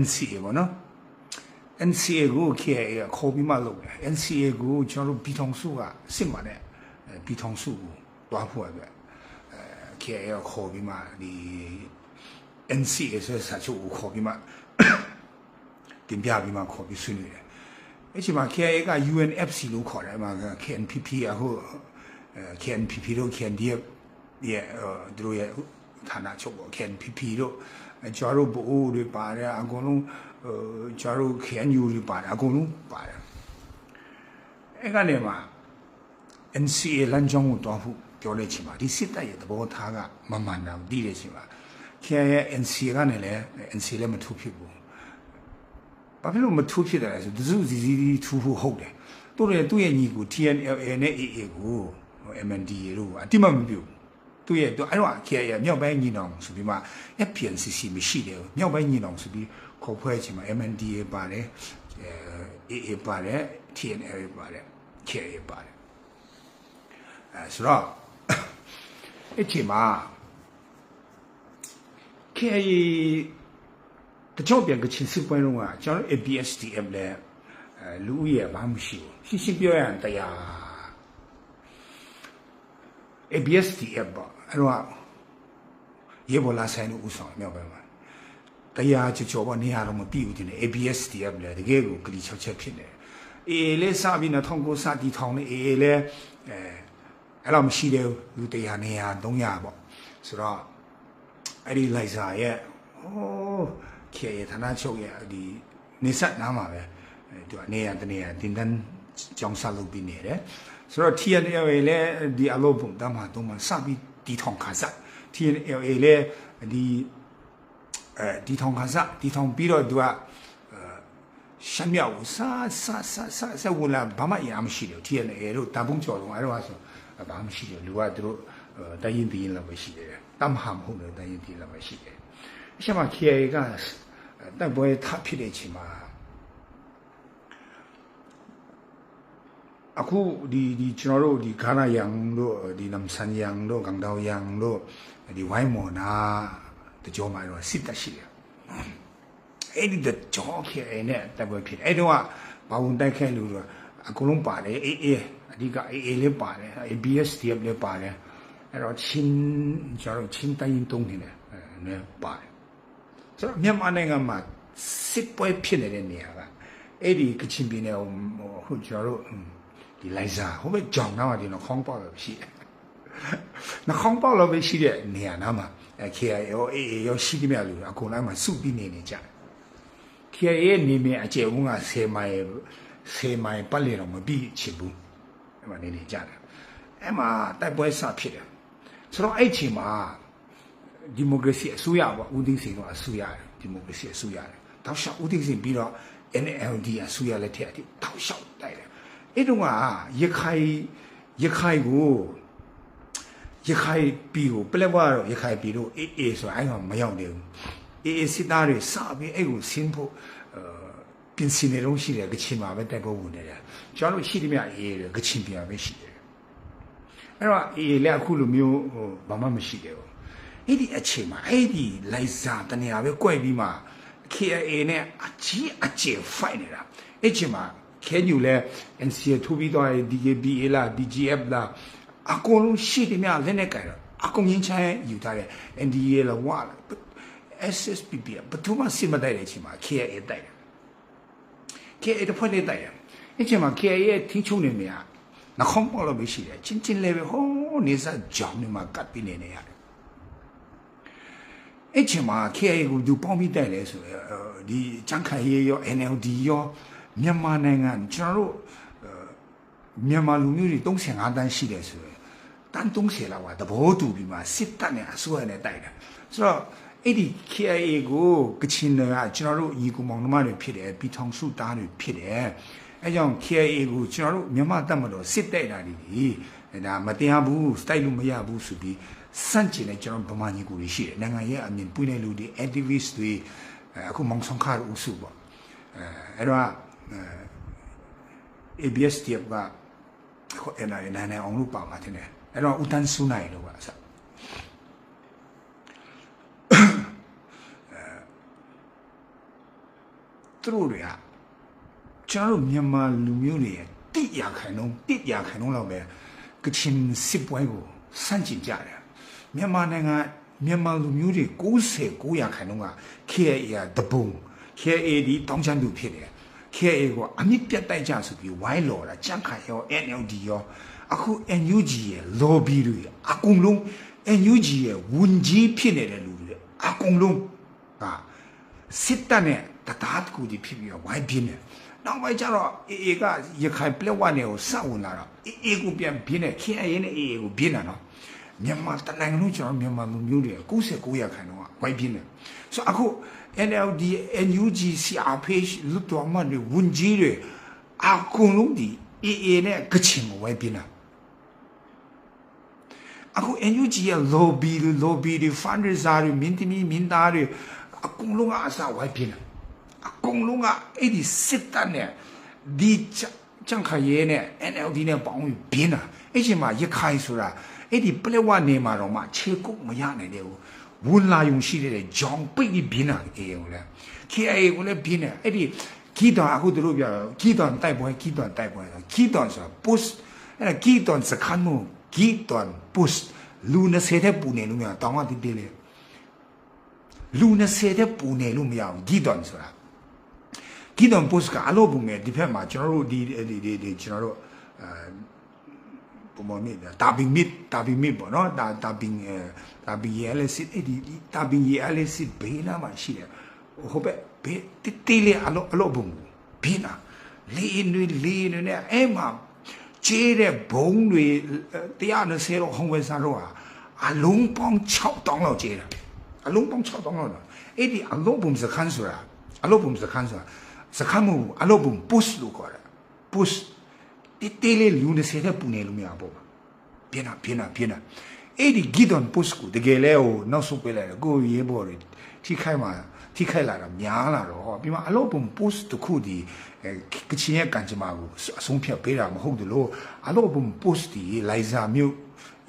NCA ပေါ့နော် NCA ကို KIA ကခေါ်ပြီးမှလုပ်တယ် NCA ကိုကျွန်တော်တို့ပြည်ထောင်စုကစစ်မှန်တဲ့အဲပြည်ထောင်စုကိုတွားဖို့အတွက်အဲ KIA ကခေါ်ပြီးမှဒီ NCA ဆိုတဲ့စာချုပ်ကိုခေါ်ပြီးမှတင်ပြပြီးမှခေါ်ပြီးဆွေးနွေးတယ်အဲ့ဒီမှာ KIA က UNFC လို့ခေါ်တယ်အဲ့မှာ KNPP အခုအဲ KNPP တို့ KNDF ရဲ့အဲသူတို့ရဲ့ ဌာနချုပ်ပေါ့ KNPP တို့အဲကျွန်တော်တို့ဘိုးတွေပါတယ်အကုန်လုံးဟိုကျွန်တော်တို့ KNU တွေပါတယ်အကုန်လုံးပါတယ်အဲ့ကနေမှာ NCA လမ်းကြောင်းကိုတွားဖို့ပြောတဲ့ချိန်မှာဒီစစ်တပ်ရဲ့သဘောထားကမမှန်တာကိုသိတဲ့ချိန်မှာ KIA ရဲ့ NCA ကနေလည်း NCA လည်းမထူဖြစ်ဘူးဘာဖြစ်လို့မထူးဖြစ်တယ်လဲဆိုဒစုစီစီထူးဖို့ဟုတ်တယ်တို့ရဲ့သူ့ရဲ့ညီကို TNLA နဲ့ AA ကို MNDA တို့အတိမမပြုတ် သူ့ရဲ့သူအဲ့တော့ KIA မြောက်ပိုင်းညီနောင်ဆိုပြီးမှ FPNCC မရှိတယ်မြောက်ပိုင်းညီနောင်ဆိုပြီးခေါ်ဖွဲ့ချင်မှာ MNDA ပါတယ်အဲ AA ပါတယ် TNLA ပါတယ် KIA ပါတယ်အဲဆိုတော့အချိန်မှာ KIA တကြော့ပြန်ကချင်စစ်ပွဲတုန်းကကျွန်တော်တို့ ABSDM လည်းအဲလူဦးရေဘာမှမရှိဘူးရှင်းရှင်းပြောရရင်တရား ABSDM ပေါ့ အဲ့တော့ရေဘော်လာဆိုင်လို့ဥဆောင်မြောက်ပဲမှာတရားချေချောပေါ့နေရာတော့မပြီးဘူးတင်တယ် ABSDM လည်းတကယ်ကိုကလီ6ချက်ဖြစ်နေတယ်အေးလေးစပြီးတော့1900စတီထောင်နေအေးလေးအဲအဲ့လိုမရှိသေးဘူးလူ100နေရာ300ပေါ့ဆိုတော့အဲ့ဒီလိုက်စာရဲ့ဟိုးခေရဌာနချုပ်ရဲ့ဒီနေဆက်နားမှာပဲအဲသူကနေရတနေရတင်တန်းကြောင်းဆက်လုပ်ပြီးနေတယ်ဆိုတော့ TNL လည်းဒီအလုပ်ပုံတမ်းမှာတော့မှစပြီး တီထောင်ခါစား TNL လည်းဒီအဲဒီထောင်ခါစားတီထောင်ပြီးတော့သူကရှမ်းမြောက်ဆာဆာဆာဆာဆာဝင်လာဘာမှအရာမရှိတယ် TNL တို့တန်ဖုံးကျော်တော့အဲ့တော့ဆိုဘာမှမရှိတယ်လူကသူတို့တိုင်းရင်ပြည်ရင်လည်းပဲရှိတယ်တမ်းဟာမဟုတ်တယ်တိုင်းရင်ပြည်လည်းပဲရှိတယ်အချက်မှာ KIA ကတိုက်ပွဲထဖြစ်တဲ့အချိန်မှာ အခုဒီဒီကျွန်တော်တို့ဒီခါနာယန်တို့ဒီနမ်ဆန်ယန်တို့ကန်တောင်ယန်တို့ဒီဝိုင်းမော်နာတကြောမှာတော့စစ်တပ်ရှိတယ်အဲ့ဒီတကြောခေနဲ့တိုက်ပွဲဖြစ်အဲ့တော့ဘာဝင်တိုက်ခဲလို့တော့အကုန်လုံးပါတယ်အေးအေးအဓိကအေးအေးလေးပါတယ် ABS တည်းလည်းပါတယ်အဲ့တော့ချင်းကျွန်တော်ချင်းတိုင်းတုံးနေတယ်အဲနဲ့ပါတယ်ဆိုတော့မြန်မာနိုင်ငံမှာစစ်ပွဲဖြစ်နေတဲ့နေရာကအဲ့ဒီကချင်ပြည်နယ်ဟိုဟိုကျွန်တော်တို့ ဒီလိုက်စားဟိုဘက်ကြောင်နားမှာဒီနှခေါင်းပေါက်ပဲရှိတယ်နှခေါင်းပေါက်လို့ပဲရှိတဲ့နေရာနားမှာအဲ KIA ရော AA ရောရှိသမျှလူအကုန်လုံးမှာစုပြီးနေနေကြတယ် KIA ရဲ့နေမြအကျယ်ဝန်းက10မိုင်10မိုင်ပတ်လေတော့မပြီးချင်ဘူးအဲ့မှာနေနေကြတယ်အဲ့မှာတိုက်ပွဲစဖြစ်တယ်ဆိုတော့အဲ့ချိန်မှာဒီမိုကရေစီအစိုးရပေါ့ဦးသိန်းစိန်ကအစိုးရတယ်ဒီမိုကရေစီအစိုးရတယ်တောက်လျှောက်ဦးသိန်းစိန်ပြီးတော့ NLD အစိုးရလက်ထက်အထိတောက်လျှောက်တိုက်တယ် အဲ့တုန်းကရခိုင်ရခိုင်ကိုရခိုင်ပြည်ကိုပလက်ဘွားတော့ရခိုင်ပြည်တို့အေးအေးဆိုအဲ့မှာမရောက်နေဘူးအေးအေးစစ်သားတွေစပြီးအဲ့ကိုဆင်းဖို့ပြင်ဆင်နေတော့ရှိတယ်ကချင်မှာပဲတိုက်ပွဲဝင်နေတယ်ကျွန်တော်တို့ရှိသမျှအေးအေးကချင်ပြည်ပဲရှိတယ်အဲ့တော့အေးလည်းအခုလိုမျိုးဟိုဘာမှမရှိတယ်ဘူးအဲ့ဒီအချိန်မှာအဲ့ဒီလိုက်စားတနေရာပဲကွဲပြီးမှ KIA နဲ့အကြီးအကျယ် fight နေတာအဲ့ချိန်မှာ ခဲညူလဲ NCA ထိုးပြီးတော့ DKBA လား DGF လားအကုန်လုံးရှိတယ်များလက်နဲ့ကြိုင်တော့အကုန်ချင်းချမ်းယူထားတယ် NDA လားဝါလား SSPP ဘယ်သူမှစစ်မတိုက်တဲ့အချိန်မှာ KIA တိုက်တယ် KIA တစ်ဖွဲ့နဲ့တိုက်တယ်အဲ့ချိန်မှာ KIA ရဲ့ထင်းချုံနေနေရနှခေါင်းပေါက်လို့မရှိတယ်ချင်းချင်းလေးပဲဟိုးနေစားကြောင်နေမှာကတ်ပြီးနေနေရတယ်အဲ့ချိန်မှာ KIA ကိုသူပေါင်းပြီးတိုက်လဲဆိုရဒီချန်ခိုင်ရေရော NLD ရော မြန်မာနိုင်ငံကျွန်တော်တို့မြန်မာလူမျိုးတွေ35တန်းရှိတယ်ဆိုရယ်တန်း30လောက်ကသဘောတူပြီးမှစစ်တပ်နဲ့အစိုးရနဲ့တိုက်တယ်ဆိုတော့အဲ့ဒီ KIA ကိုကချင်တွေကကျွန်တော်တို့ညီကူမောင်နှမတွေဖြစ်တယ်ပြည်ထောင်စုသားတွေဖြစ်တယ်အဲကြောင့် KIA ကိုကျွန်တော်တို့မြန်မာတပ်မတော်စစ်တိုက်တာတွေဒါမတရားဘူးတိုက်လို့မရဘူးဆိုပြီးစန့်ကျင်တဲ့ကျွန်တော်ဗမာညီကူတွေရှိတယ်နိုင်ငံရဲ့အမြင်ပွင့်တဲ့လူတွေ activist တွေအခုမောင်ဆောင်ခါဦးစုပေါ့အဲအဲ့တော့ ABS တည်းကဟိုအဲ့နိုင်နိုင်အောင်လို့ပါမှာတင်တယ်အဲ့တော့ဦးတန်းစုနိုင်လို့ပါအစသူတို့တွေကကျွန်တော်တို့မြန်မာလူမျိုးတွေရဲ့တိရခိုင်နှုန်းတိရခိုင်နှုန်းလောက်ပဲကချင်စစ်ပွဲကိုစန့်ကျင်ကြတယ်မြန်မာနိုင်ငံမြန်မာလူမျိုးတွေ69ရာခိုင်နှုန်းက KIA ကတပုံ KIA ဒီတောင်းချမ်းသူဖြစ်တယ် KIA ကိုအမြင့်ပြတ်တိုက်ကြဆိုပြီးဝိုင်းလော်တာကြန့်ခိုင်ရော NLD ရောအခု NUG ရဲ့ lobby တွေအကုန်လုံး NUG ရဲ့ဝန်ကြီးဖြစ်နေတဲ့လူတွေအကုန်လုံးကစစ်တပ်နဲ့တသားတကူကြီးဖြစ်ပြီးတော့ဝိုင်းပြင်းတယ်နောက်ပိုင်းကျတော့ AA ကရခိုင်ပလက်ဝနယ်ကိုစဝင်လာတော့ AA ကိုပြန်ပြင်းတယ် KIA နဲ့ AA ကိုပြင်းတာနော်မြန်မာတနိုင်ငံလုံးကျွန်တော်မြန်မာလူမျိုးတွေ69ရာခိုင်နှုန်းကဝိုင်းပြင်းတယ်ဆိုတော့အခု NLD NUG CRPH လွတ်တော်မှတွေဝန်ကြီးတွေအကုန်လုံးဒီ AA နဲ့ကချင်ကိုဝိုင်းပြင်းတာအခု NUG ရဲ့ lobby တွေ lobby တွေ fundraiser တွေမင်းသမီးမင်းသားတွေအကုန်လုံးကအစဝိုင်းပြင်းတယ်အကုန်လုံးကအဲ့ဒီစစ်တပ်နဲ့ဒီကြံခရဲနဲ့ NLD နဲ့ပေါင်းပြီးပြင်းတာအဲ့ချိန်မှာရခိုင်ဆိုတာအဲ့ဒီပလက်ဝနေမှာတော့မှခြေကုပ်မရနိုင်တဲ့ဘူး ဝန်လာယုံရှိတဲ့ဂျောင်ပိတ်ပြီးပြင်းတာအေးကိုလဲ KIA ကိုလည်းပြင်းတယ်အဲ့ဒီဂီတန်အခုတို့ပြောဂီတန်တိုက်ပွဲဂီတန်တိုက်ပွဲဂီတန်ဆိုတာ post အဲ့ဒါဂီတန်စခန်းမို့ဂီတန် post လူ20တဲ့ပူနေလို့မရတောင်းအတိတိလေလူ20တဲ့ပူနေလို့မရဘူးဂီတန်ဆိုတာဂီတန် post ကအလို့ပုံငယ်ဒီဖက်မှာကျွန်တော်တို့ဒီဒီဒီဒီကျွန်တော်တို့အဲ ပုံမမြင့်တာဘီမစ်တာဘီမစ်ပေါ့နော်တာတာဘီအဲတာဘီရဲလဲစစ်အဲ့ဒီတာဘီရဲလဲစစ်ဘေးနားမှာရှိတယ်ဟိုဘက်ဘေးတိတိလေးအလို့အလို့ပုံဘေးနာလေးနွေလေးနွေနဲ့အဲ့မှာကျဲတဲ့ဘုံတွေ120တော့ဟောင်းဝဲစားတော့အလုံးပေါင်း6000လောက်ကျဲတာအလုံးပေါင်း6000လောက်အဲ့ဒီအလုံးပုံစခန်းဆိုတာအလုံးပုံစခန်းဆိုတာစခန်းမဟုတ်အလုံးပုံ push လို့ခေါ်တာ push တိတိလေးလူ20တဲ့ပူနေလို့မရပေါ့ပြင်းတာပြင်းတာပြင်းတာအဲ့ဒီ gidon push ကိုတကယ်လဲဟိုနောက်ဆုတ်ပေးလိုက်တယ်ကိုရေးပေါ်တွေထိခိုက်မှာထိခိုက်လာတာများလာတော့ဟောပြီးမှအလို့ပုံ post တစ်ခုဒီအဲကချင်ရဲ့ကံကြမ္မာကိုအဆုံးဖြတ်ပေးတာမဟုတ်တယ်လို့အလို့ပုံ post ဒီလိုက်စာမျိုး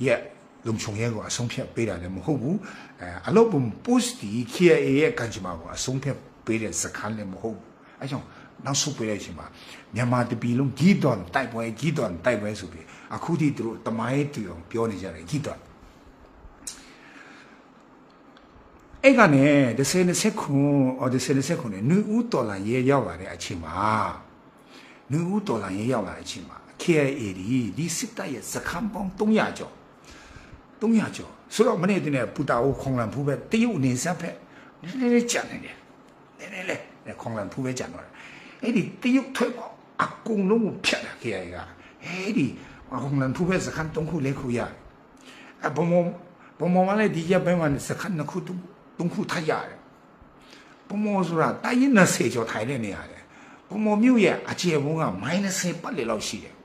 ရဲ့လုံချုံရဲကိုအဆုံးဖြတ်ပေးတာလည်းမဟုတ်ဘူးအဲအလို့ပုံ post ဒီ KIA ရဲ့ကံကြမ္မာကိုအဆုံးဖြတ်ပေးတဲ့စကားလည်းမဟုတ်ဘူးအဲကြောင့် နောက်ဆုတ်ပေးတဲ့အချိန်မှာမြန်မာတပီလုံးဂီတွန်တိုက်ပွဲဂီတွန်တိုက်ပွဲဆိုပြီးအခုထိသူတို့တမိုင်းတူအောင်ပြောနေကြတယ်ဂီတွန်အဲ့ကနေ30ခုအော်30ခုနဲ့နွေဦးတော်လာရဲရောက်လာတဲ့အချိန်မှာနွေဦးတော်လာရဲရောက်လာတဲ့အချိန်မှာ KIA ဒီဒီစစ်တပ်ရဲ့စခန်းပေါင်း300ကျော်300ကျော်ဆိုတော့မနေ့တည်းကပူတာအိုခေါင်လန်ဖူးပဲတရုတ်နေဆက်ဖက်နည်းနည်းလေးကြံနေတယ်နည်းနည်းလေးခေါင်လန်ဖူးပဲကြံတော့တယ် အဲ့ဒီတရုတ်ထွက်ပေါအကုန်လုံးကိုဖြတ်တာ KIA ကအဲ့ဒီခေါင်လန်ဖူးပဲစခန်း3ခု4ခုရတယ်အဘုံဘုံဘုံမလည်းဒီရက်ပိုင်းမှာစခန်း2ခု3ခုထပ်ရတယ်ဘုံမောဆိုတာတိုင်းရင်20ကျော်ထိုင်တဲ့နေရတယ်ဘုံမောမြို့ရဲ့အခြေဘုံက -10 ပတ်လေလောက်ရှိတယ်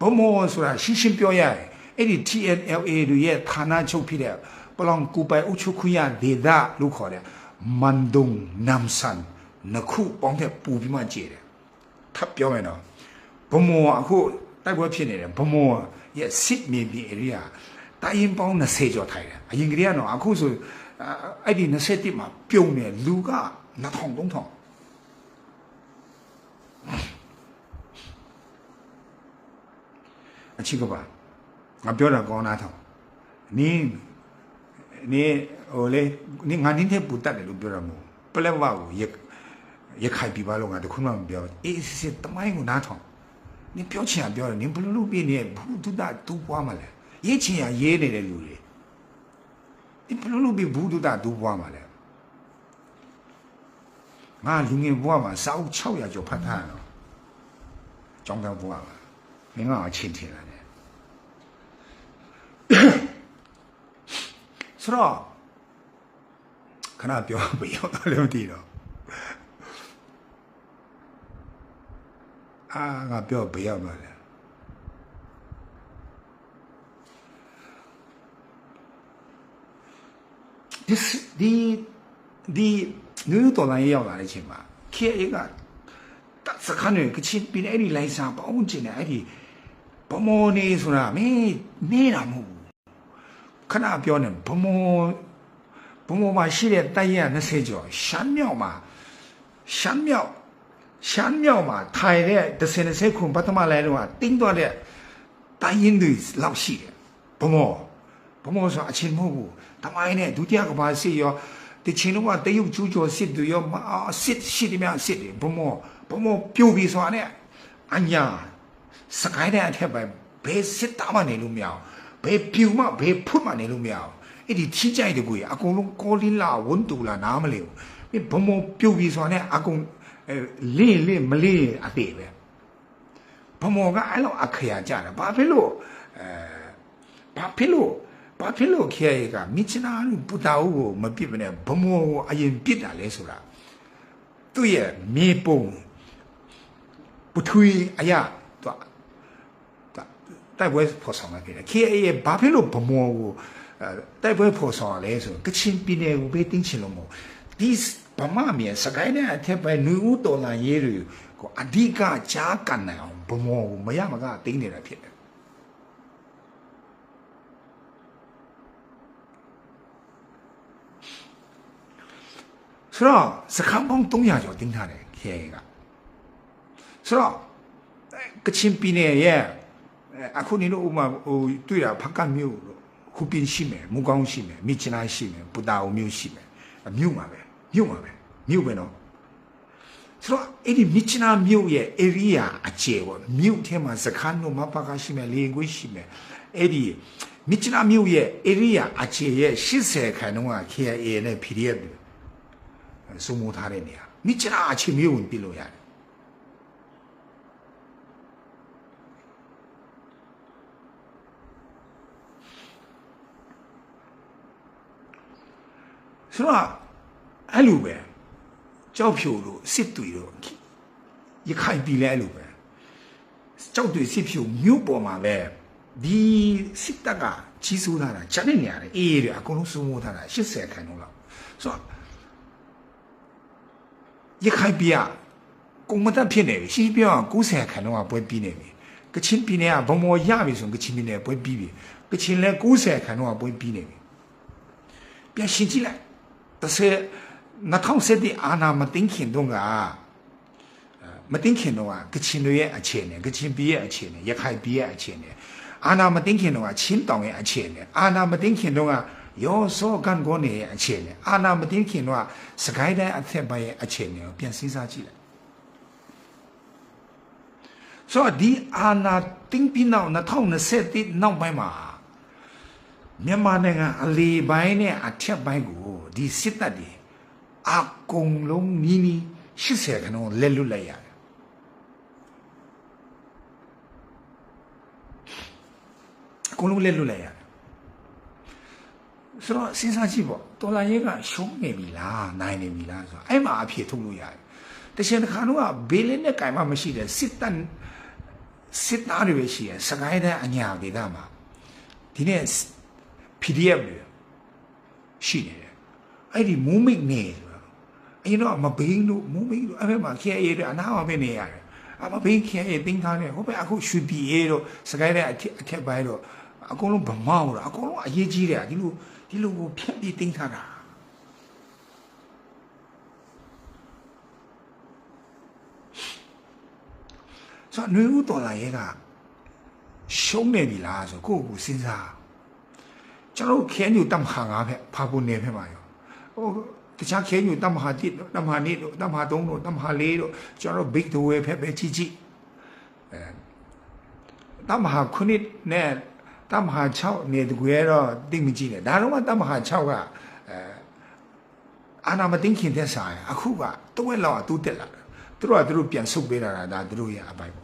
ဘုံမောဆိုတာရှင်းရှင်းပြောရရင်အဲ့ဒီ TNLA တွေရဲ့ဌာနချုပ်ဖြစ်တဲ့ပလောင်ကူပိုင်အုပ်ချုပ်ခွင့်ရဒေသလို့ခေါ်တယ်မန်ဒုံနမ်ဆန် နှစ်ခုပေါင်းတဲ့ပူပြီးမှကြည့်တယ်ထပ်ပြောမယ်နော်ဘုံမောအခုတိုက်ပွဲဖြစ်နေတယ်ဘုံမောရဲ့စစ်မြေပြင် area တိုင်းရင်ပေါင်း20ကျော်ထိုင်တယ်အရင်ကတည်းကတော့အခုဆိုအဲ့ဒီ27မှာပြုံနေလူက2000 3000အချစ်ကပါငါပြောတာကောင်းလားထောင်နင်းနင်းဟိုလေနင်းငါနင်းတဲ့ပူတတ်တယ်လို့ပြောတာမဟုတ်ပလက်ဝကိုရ ရခိုင်ပြပါလို့ငါတခုမှမပြောအေးစစ်စစ်တမိုင်းကိုနားထောင်နင်းပြောချင်တာပြောတယ်နင်းဘလို့လို့ပြနေဘူးတုဒတူပွားမလဲရေးချင်ရရေးနေတဲ့လူတွေဒီဘလို့လို့ပြဘူးတုဒတူပွားမလဲငါလူငယ်ဘွားမှာစာအုပ်600ကျော်ဖတ်ထားရတော့ကျောင်းသားဘွားမှာမင်းကအချင်းထင်တယ်ဆိုတော့ခဏပြောပြရောက်တော့လည်းမသိတော့ အာငါပြောဘယ်ရောက်တော့လဲဒီဒီဒီနူးတော်လိုင်းရောက်လာတဲ့အချိန်မှာ KA ကတစခန်းနဲ့ကချင်ပြည်အဲ့ဒီလိုင်းစာပေါင်းကျင်တယ်အဲ့ဒီဘမောနေဆိုတာမင်းနေတာမဟုတ်ဘူးခဏပြောနေဘမောဘမောမှာရှိတဲ့တိုက်ရ20ကျော်ရှမ်းမြောက်မှာရှမ်းမြောက် ရှမ်းမြောက်မှာထိုင်တဲ့ဒဇင်20ခုပထမလိုင်းတော့တင်းသွားတဲ့တိုင်းရင်းတွေလောက်ရှိတယ်ဘမောဘမောဆိုအချင်းမဟုတ်ဘူးတမိုင်းနဲ့ဒုတိယကမ္ဘာစစ်ရောတချင်တော့ကတရုတ်ကျူးကျော်စစ်တွေရောမအာစစ်ရှိတယ်များစစ်တယ်ဘမောဘမောပြိုပြီးဆိုတာနဲ့အညာစကိုင်းတဲ့အထက်ပိုင်းဘယ်စစ်သားမှနေလို့မရအောင်ဘယ်ပြူမှဘယ်ဖွတ်မှနေလို့မရအောင်အဲ့ဒီထိကြိုက်တဲ့ကိုကြီးအကုန်လုံးကောလင်းလာဝန်တူလာနားမလဲဘူးဒီဘမောပြိုပြီးဆိုတာနဲ့အကုန်အဲ လင်းလင်းမလင်းအသေးပဲဘမောကအဲ့လိုအခရာကြတာဘာဖြစ်လို့အဲဘာဖြစ်လို့ဘာဖြစ်လို့ခေရကမြချနာလူပူတာဦးကိုမပြစ်မနဲ့ဘမောကိုအရင်ပြစ်တာလဲဆိုတာသူ့ရဲ့မြေပုံပထွေအရာသူကတိုက်ပွဲဖော်ဆောင်လာခဲ့တယ် KA ရဲ့ဘာဖြစ်လို့ဗမောကိုအဲတိုက်ပွဲဖော်ဆောင်ရလဲဆိုကချင်ပြည်နယ်ကိုပဲတင်းချင်လို့မဟုတ်ဒီ ဗမာမြေစကိုင်းနဲ့အထက်ပိုင်းနွေဦးတော်လန်ရေးတွေကိုအဓိကကြားကန်နိုင်အောင်ဗမောကိုမရမကတင်းနေတာဖြစ်တယ်ဆိုတော့စခန်းပေါင်း300ကျော်တင်းထားတယ် KA ကဆိုတော့ကချင်ပြည်နယ်ရဲ့အခုနေလို့ဥမာဟိုတွေ့တာဖကတ်မြို့ခုပင်းရှိမယ်မူကောင်းရှိမယ်မိချနာရှိမယ်ပူတာအုံမြို့ရှိမယ်မြို့မှာပဲ မြို့မှာပဲမြို့ပဲနော်ဆိုတော့အဲ့ဒီမိချနာမြို့ရဲ့ area အကျယ်ပေါ့မြို့ထဲမှာစခန်းတို့မဖကရှိမယ်လေကွေးရှိမယ်အဲ့ဒီမိချနာမြို့ရဲ့ area အကျယ်ရဲ့80ခန်းတော့ KIA နဲ့ PDF စုံမထားတဲ့နေရာမိချနာအချိန်မြို့ဝင်ပြလို့ရတယ်ဆိုတော့ အဲ့လိုပဲကြောက်ဖြိုတို့စစ်တွေတို့ရခိုင်ပြည်လဲအဲ့လိုပဲကြောက်တွေစစ်ဖြိုမြို့ပေါ်မှာပဲဒီစစ်တပ်ကကြီးစိုးလာတာဂျန်တဲ့နေရာတွေအေးအေးတွေအကုန်လုံးစိုးမိုးထားတာ80ခန်းလုံးလောက်ဆိုတော့ရခိုင်ပြည်ကကုံမတက်ဖြစ်နေပြီရှင်းပြောအောင်90ခန်းလုံးကပွဲပြီးနေပြီကချင်ပြည်နယ်ကဗမော်ရပြီဆိုရင်ကချင်ပြည်နယ်ပွဲပြီးပြီကချင်လည်း90ခန်းလုံးကပွဲပြီးနေပြီပြန်ရှင်းကြည့်လိုက်တစ်ဆယ် Na 色的阿那 seddi ana ma dinkin dong ga, ma dinkin dong ga, ga chineue a chene ga chinebia a chene, ga kaibbia a chene, ana ma dinkin dong ga. အကုန်လုံးနီးနီး80ခန်းလက်လွတ်လိုက်ရတယ်အကုန်လုံးလက်လွတ်လိုက်ရတယ်ဆိုတော့စဉ်းစားကြည့်ပေါ့တော်လာရဲကရှုံးနေပြီလားနိုင်နေပြီလားဆိုတော့အဲ့မှာအဖြေထုတ်လို့ရတယ်တချင်တစ်ခါတော့ဘေးလင်းနဲ့ကင်မမရှိတဲ့စစ်တပ်စစ်သားတွေပဲရှိရယ်စကိုင်းတဲ့အညာဒေသမှာဒီနေ့ PDF တွေရှိနေတယ်အဲ့ဒီမူးမိတ်နေဆိုတာ အရင်တော့မဘိန်းလို့မူးမိတ်လို့အဲ့ဘက်မှာ KIA တွေအနာမှာပဲနေရတယ်အမဘိန်း KIA တင်းထားတယ်ဟိုဘက်အခုရွှေပြည်အေးတို့စကိုင်းတဲ့အထက်အထက်ပိုင်းတော့အကုန်လုံးဗမားတော့အကုန်လုံးအရေးကြီးတယ်ဒီလိုဒီလိုကိုဖြတ်ပြီးတင်းထားတာဆိုတော့ຫນွေဦးတော်လာရဲကရှုံးနေပြီလားဆိုကိုယ့်ကိုစဉ်းစားကျွန်တော်ခဲညူတမဟာငါဖက်ဖာဖို့နေဖက်ပါရောဟို တခြားခဲညူတမဟာတိတမဟာနေတို့တမဟာသုံးတို့တမဟာလေးတို့ကျွန်တော်ဘိတ်တို့ဝဲဖက်ပဲကြီးကြီးအဲတမဟာခုနှစ်နဲ့တမဟာ6နေတကွဲတော့တိတ်မကြည့်နဲ့ဒါတော့မှတမဟာ6ကအဲအာနာမတင်ခင်တဲ့ဆိုင်အခုကတဝက်လောက်အတူတက်လာတယ်သူတို့ကသူတို့ပြန်ဆုတ်ပေးတာဒါသူတို့ရဲ့အပိုင်ပေါ့